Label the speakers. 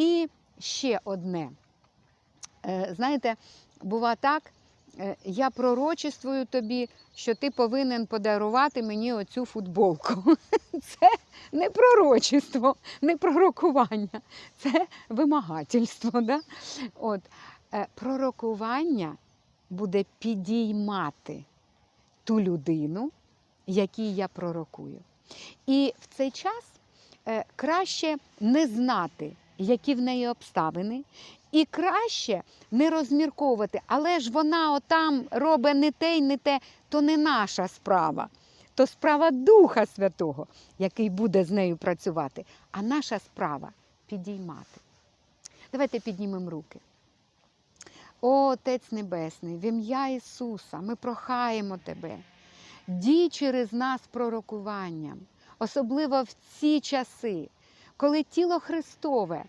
Speaker 1: І ще одне. Е, Знаєте, бува так, е, я пророчествую тобі, що ти повинен подарувати мені оцю футболку. Це не пророчество, не пророкування, це вимагательство. Да? От, е, пророкування буде підіймати ту людину, якій я пророкую. І в цей час краще не знати, які в неї обставини, і краще не розмірковувати, але ж вона отам робить не те й не те, то не наша справа. То справа Духа Святого, який буде з нею працювати. А наша справа підіймати. Давайте піднімемо руки. О, Отець Небесний, в ім'я Ісуса, ми прохаємо Тебе. Дій через нас пророкуванням, особливо в ці часи, коли тіло Христове